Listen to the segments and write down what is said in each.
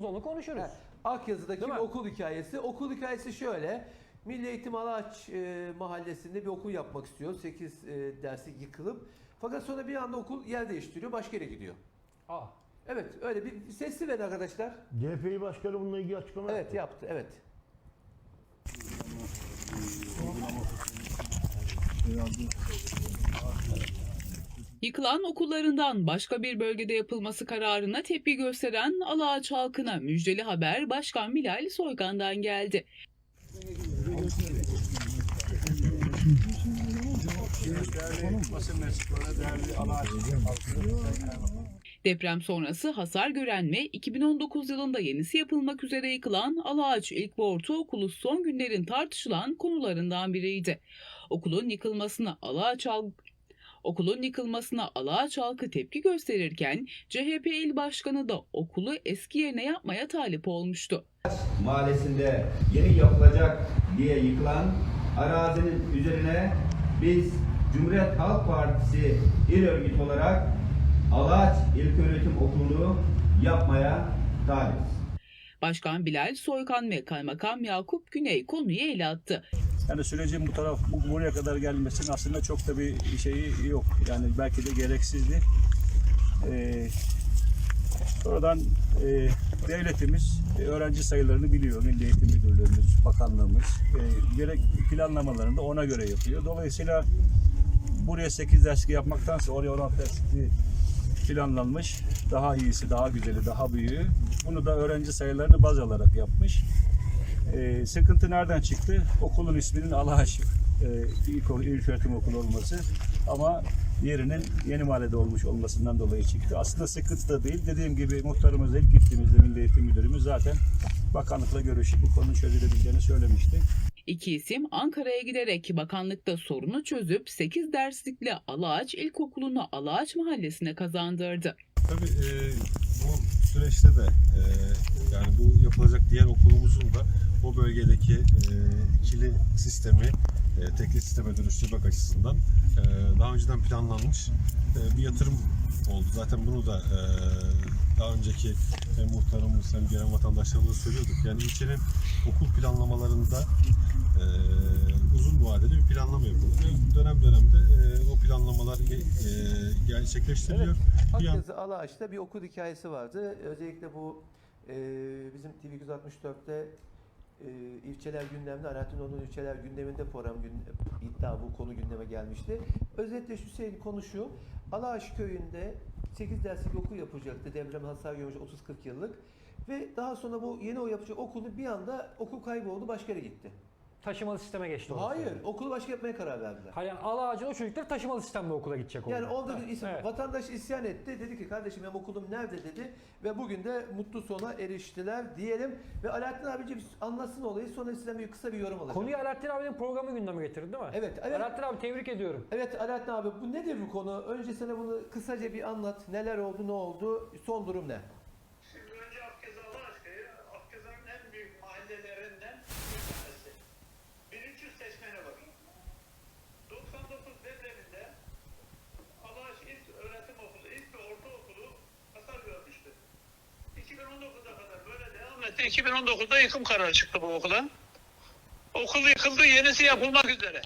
Onu konuşuruz. Ha, Akyazı'daki bir okul hikayesi. Okul hikayesi şöyle. Milli Eğitim Alaç e, mahallesinde bir okul yapmak istiyor. 8 e, dersi yıkılıp. Fakat sonra bir anda okul yer değiştiriyor. Başka yere gidiyor. Aa, Evet öyle bir sesli verin arkadaşlar. CHP başkanı bununla ilgili açıklama Evet yaptı evet. Yıkılan okullarından başka bir bölgede yapılması kararına tepki gösteren Alaağaç halkına müjdeli haber Başkan Bilal Soykan'dan geldi. Deprem sonrası hasar gören ve 2019 yılında yenisi yapılmak üzere yıkılan Alaağaç İlk ve Ortaokulu son günlerin tartışılan konularından biriydi. Okulun yıkılmasına Alaağaç halk Okulun yıkılmasına Alaağaç halkı tepki gösterirken CHP il başkanı da okulu eski yerine yapmaya talip olmuştu. mahallesinde yeni yapılacak diye yıkılan arazinin üzerine biz Cumhuriyet Halk Partisi il örgütü olarak Alaç İlköğretim Okulu'nu yapmaya talibiz. Başkan Bilal Soykan ve Kaymakam Yakup Güney konuyu ele attı. Yani sürecin bu taraf bu, buraya kadar gelmesinin aslında çok da bir şeyi yok. Yani belki de gereksizdi. Ee, sonradan e, devletimiz e, öğrenci sayılarını biliyor. Milli Eğitim Müdürlüğümüz, bakanlığımız. E, gerek planlamalarını da ona göre yapıyor. Dolayısıyla buraya 8 derslik yapmaktansa oraya 16 derslik planlanmış. Daha iyisi, daha güzeli, daha büyüğü. Bunu da öğrenci sayılarını baz alarak yapmış. Ee, sıkıntı nereden çıktı? Okulun isminin Alahaş e, ilk, ilk öğretim okulu olması ama yerinin yeni mahallede olmuş olmasından dolayı çıktı. Aslında sıkıntı da değil. Dediğim gibi muhtarımız ilk gittiğimizde Milli Eğitim Müdürümüz zaten bakanlıkla görüşüp bu konunun çözülebileceğini söylemişti. İki isim Ankara'ya giderek bakanlıkta sorunu çözüp 8 derslikle Alaağaç İlkokulu'nu Alaağaç Mahallesi'ne kazandırdı. Tabii e, bu süreçte de e, yani bu yapılacak diğer okulumuzun da o bölgedeki e, ikili sistemi e, tekli sisteme dönüştürmek açısından e, daha önceden planlanmış e, bir yatırım oldu. Zaten bunu da e, daha önceki hem muhtarımız hem gelen vatandaşlarımıza söylüyorduk. Yani ilçenin okul planlamalarında e, uzun vadeli bir planlama yapılıyor. Ve dönem dönemde e, o planlamalar e, gerçekleştiriliyor. Yan- Akyazı Alaç'ta bir okul hikayesi vardı. Özellikle bu e, bizim TV 264'te e, ilçeler gündeminde, Alaaddin Onur'un ilçeler gündeminde program gün, iddia bu konu gündeme gelmişti. Özetle şu şey konu şu. Alaç köyünde 8 derslik okul yapacaktı. Deprem hasar görmüş 30-40 yıllık. Ve daha sonra bu yeni o yapacak okulu bir anda okul kayboldu başka yere gitti. Taşımalı sisteme geçti. orası. Hayır, okulu başka yapmaya karar verdiler. Hayır, ala ağacın o çocuklar taşımalı sistemle okula gidecek oldu. Yani orada bir is- Evet. vatandaş isyan etti. Dedi ki kardeşim benim okulum nerede dedi. Ve bugün de mutlu sona eriştiler diyelim. Ve Alaaddin abici bir anlatsın olayı sonra sizden bir kısa bir yorum alacağım. Konuyu Alaaddin abinin programı gündeme getirdi değil mi? Evet, evet. Alaaddin abi tebrik ediyorum. Evet Alaaddin abi bu nedir bu konu? Önce sana bunu kısaca bir anlat. Neler oldu, ne oldu? Son durum ne? Şimdi önce Akgezi Alaşköy'ü, Akgezi'nin en büyük mahallelerinden bir tanesi. 1300 seçmeni var. 99 depreminde Alaş İlk Öğretim Okulu, ilk ve ortaokulu hasar görmüştü. 2019'a kadar böyle devam etti. 2019'da yıkım kararı çıktı bu okula. Okul yıkıldı, yenisi yapılmak üzere.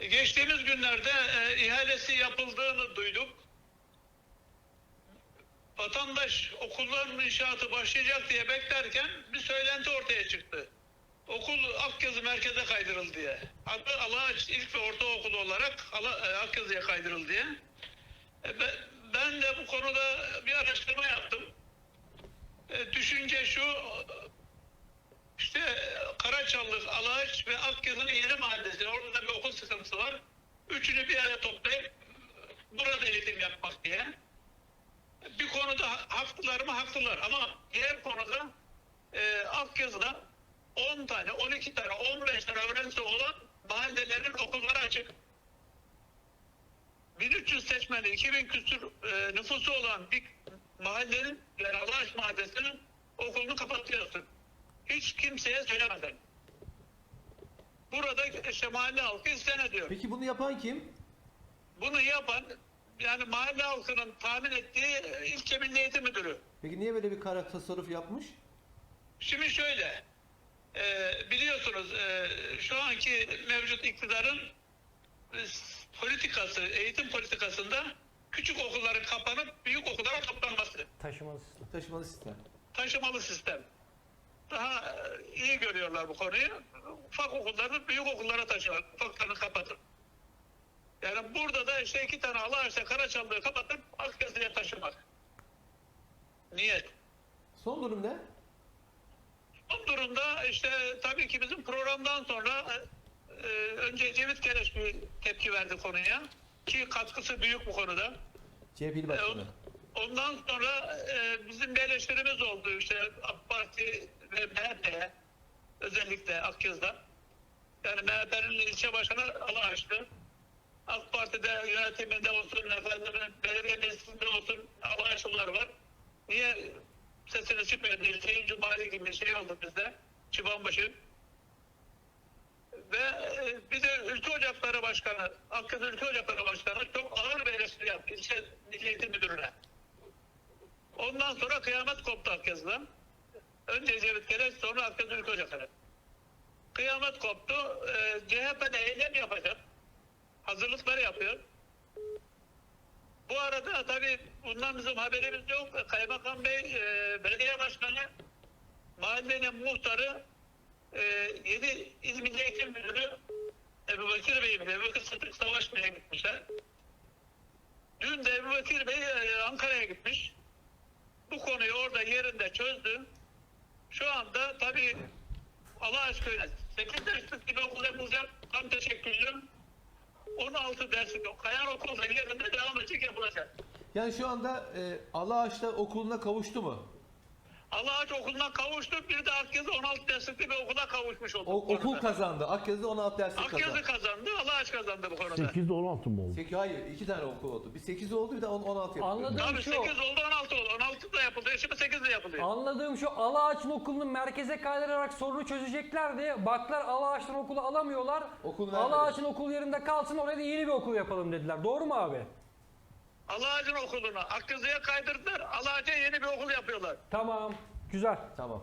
E, Geçtiğimiz günlerde e, ihalesi yapıldığını duyduk vatandaş okulların inşaatı başlayacak diye beklerken bir söylenti ortaya çıktı. Okul Akyazı merkeze kaydırıldı diye. Adı Alaç İlk ve Ortaokulu olarak e, Akyazı'ya kaydırıldı diye. E, be- Ben de bu konuda bir araştırma yaptım. Düşünce şu işte Karaçallık, Alaç ve Akyazı'nın yeni mahallesi. Orada da bir okul sıkıntısı var. Üçünü bir araya toplayıp burada eğitim yapmak diye bir konuda ha- haklılar mı haklılar ama diğer konuda e, Akyazı'da 10 tane, 12 tane, 15 tane öğrencisi olan mahallelerin okulları açık. 1300 seçmeni, 2000 küsur e, nüfusu olan bir mahallenin, yani Alaş Mahallesi'nin okulunu kapatıyorsun. Hiç kimseye söylemeden. Burada işte mahalle halkı isyan ediyor. Peki bunu yapan kim? Bunu yapan yani mahalle halkının tahmin ettiği ilçe milli eğitim müdürü. Peki niye böyle bir kara tasarruf yapmış? Şimdi şöyle, e, biliyorsunuz e, şu anki mevcut iktidarın e, politikası, eğitim politikasında küçük okulların kapanıp büyük okullara toplanması. Taşımalı sistem. Taşımalı sistem. Taşımalı sistem. Daha e, iyi görüyorlar bu konuyu. Ufak okulları büyük okullara taşımak, ufaklarını kapatın. Yani burada da işte iki tane Alaş'ta Karaçalı'yı kapatıp Akgezli'ye taşımak. Niyet. Son durum ne? Bu durumda işte tabii ki bizim programdan sonra e, önce Ecevit Keleş bir tepki verdi konuya. Ki katkısı büyük bu konuda. CHP'li başkanı. Ondan sonra e, bizim bir eleştirimiz oldu işte AK Parti ve MHP özellikle Akyaz'da. Yani MHP'nin ilçe başkanı alan açtı. AK Parti'de yönetiminde olsun, efendim, belediye meclisinde olsun alan açılar var. Niye sesini çıkmıyor? Şeyin Cumali gibi şey oldu bizde. Çıbanbaşı. Ve e, bir de Ülke Ocakları Başkanı, Akkız Ülke Ocakları Başkanı çok ağır bir eleştiri yaptı ilçe Milli Eğitim Müdürü'ne. Ondan sonra kıyamet koptu Akkız'da. Önce Ecevit Keleş, sonra Akkız Ülke Ocakları. Kıyamet koptu. E, CHP'de eylem yapacak. Hazırlıkları yapıyor. Bu arada tabii bundan bizim haberimiz yok. Kaymakam Bey, e, belediye başkanı, mahallenin muhtarı, e, yeni Milli Eğitim Müdürü Ebu Bekir Bey, Ebu Bekir Sıddık Savaş Bey'e gitmişler. Dün de Ebu Bekir Bey e, Ankara'ya gitmiş. Bu konuyu orada yerinde çözdü. Şu anda tabii Allah aşkına 8 derslik bir okul yapılacak. Tam teşekkürlü. 16 derslik kayan okulda yerinde devam edecek yapılacak. Yani şu anda e, Alaağaç'ta okuluna kavuştu mu? Allah okuluna kavuştuk. Bir de Akyazı 16 derslikli bir okula kavuşmuş olduk. O, okul kazandı. Akyazı'da 16 derslik Akyazı kazandı. kazandı. Allah aşkına kazandı bu konuda. 8'de 16 mı oldu? Peki hayır iki tane okul oldu. Bir 8 oldu bir de on- 16 yapıldı. Anladım. Tabii Şu- 8 oldu 16 oldu. 16 da yapıldı. Şimdi 8 de yapılıyor. Anladığım şu Alaağaç'ın okulunu merkeze kaydırarak sorunu çözeceklerdi. Baklar Alaağaç'tan okulu alamıyorlar. Okul. Alaağaç'ın okul yerinde kalsın oraya da yeni bir okul yapalım dediler. Doğru mu abi? Allah'ın okulunu Akkızı'ya kaydırdılar. Allah'ın yeni bir okul yapıyorlar. Tamam. Güzel. Tamam.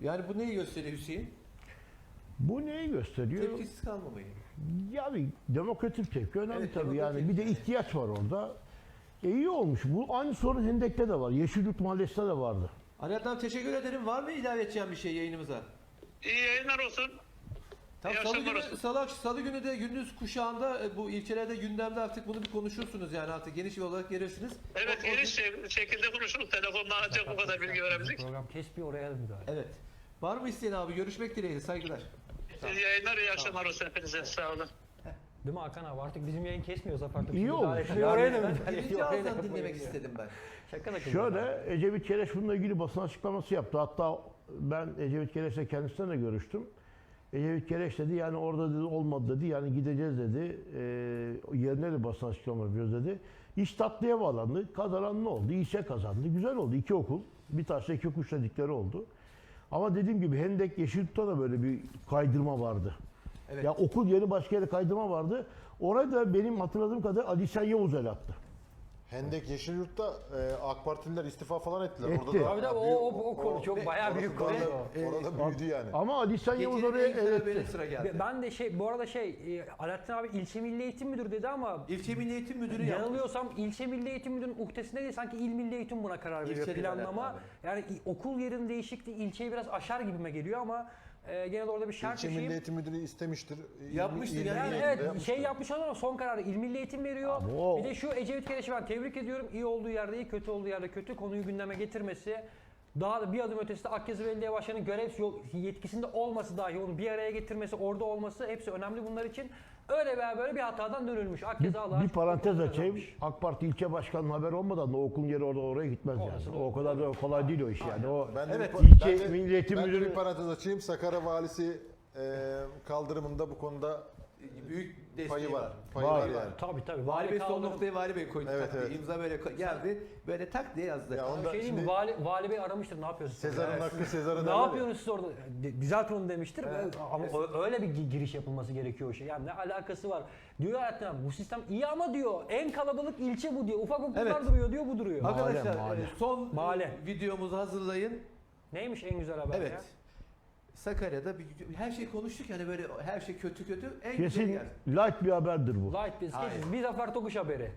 Yani bu neyi gösteriyor Hüseyin? Bu neyi gösteriyor? Tepkisiz kalmamayı. Yani demokratik tepki önemli Evet, tabii. Yani demokratik. bir de ihtiyaç var orada. E iyi olmuş. Bu aynı sorun Hendek'te de var. Yeşilyurt Mahallesi'nde de vardı. Alaaddin abi teşekkür ederim. Var mı ilave edeceğim bir şey yayınımıza? İyi yayınlar olsun. Tamam, İyi salı akşamlar günü, olsun. salı, salı günü de gündüz kuşağında e, bu ilçelerde gündemde artık bunu bir konuşursunuz yani artık geniş bir olarak gelirsiniz. Evet O- o- geniş şey- şekilde konuşuruz. Telefonla ancak bu kadar bilgi verebildik. Program kes bir oraya müdahale. Evet. Var mı isteyen abi? Görüşmek dileğiyle. Saygılar. İyi yayınlar, iyi akşamlar olsun hepinize. Sağ olun. Değil mi Hakan abi? Artık bizim yayın kesmiyorsa artık İyi müdahale olmuş. Yani oraya da birinci oraya da ağızdan dinlemek istedim ben. Şaka da. Şöyle Ecevit Keleş bununla ilgili basın açıklaması yaptı. Hatta ben Ecevit Keleş'le kendisiyle de görüştüm. Ecevit Keleş dedi yani orada dedi olmadı dedi yani gideceğiz dedi. E, yerine de basın açıklama yapıyoruz dedi. İş tatlıya bağlandı. Kazanan ne oldu? İşe kazandı. Güzel oldu. İki okul. Bir taşla iki kuş dedikleri oldu. Ama dediğim gibi Hendek Yeşilurt'ta da böyle bir kaydırma vardı. Evet. Ya okul yeri başka yere kaydırma vardı. Orada da benim hatırladığım kadar Ali Sen Yavuz el attı. Hendek Yeşilyurt'ta e, AK Partililer istifa falan ettiler. Etti. Orada da Abi de o, büyük- o, o konu çok bayağı büyük konu. orada. E, orada büyüdü yani. Ama Ali Sen Yavuz oraya etti. sıra geldi. Ben de şey bu arada şey e, Alaaddin abi ilçe milli eğitim müdürü dedi ama İlçe Milli Eğitim Müdürü yaptı. yanılıyorsam ilçe milli eğitim müdürünün uhdesinde değil sanki il milli eğitim buna karar veriyor İlçe değil planlama. Alaaddin Yani i- okul yerinin değişikliği ilçeyi biraz aşar gibime geliyor ama e, genel orada bir şart İlçe düşeyim. Milli Eğitim Müdürü istemiştir. İl- Yapmıştır İl yani. Milli Yani evet yapmıştır. şey yapmış olur ama son kararı il milli eğitim veriyor. Ama o- Bir de şu Ecevit Keleş'i ben tebrik ediyorum. İyi olduğu yerde iyi, kötü olduğu yerde kötü konuyu gündeme getirmesi. Daha da bir adım ötesinde Akyazı Belediye Başkanı'nın görev yetkisinde olması dahi onu bir araya getirmesi, orada olması hepsi önemli bunlar için. Öyle veya böyle bir hatadan dönülmüş. Bir, Allah'a bir şükür parantez açayım. kazanmış. AK Parti ilçe başkanının haber olmadan da okulun yeri orada oraya gitmez Orası yani. O kadar da kolay değil o iş yani. O Ben de, Evet, bir, ilçe ben de, Milli Eğitim ben de Müdürü- bir parantez açayım. Sakarya Valisi e, kaldırımında bu konuda Büyük desteği Payı var. Payı Var var yani. yani. Tabii tabii. Vali Bey son noktayı Vali Bey koydu. Evet, evet. İmza böyle geldi. Böyle tak diye yazdı. Ya onda şey şimdi Vali, Vali Bey aramıştır. Ne yapıyorsunuz? Sezar'ın hakkı Sezar'ın Ne yapıyorsunuz siz orada? Düzelt onu demiştir. Evet. Ama o- öyle bir gi- giriş yapılması gerekiyor o şey. Yani ne alakası var? Diyor hayatım bu sistem iyi ama diyor en kalabalık ilçe bu diyor. Ufak okullar Evet. duruyor diyor bu duruyor. Arkadaşlar mahalle. e, son Mahalle. videomuzu hazırlayın. Neymiş en güzel haber Evet. ya? Sakarya'da bir, her şey konuştuk yani böyle her şey kötü kötü. En güzeli Kesin geldi. light bir haberdir bu. Light biz Hayır. Zafer Tokuş haberi.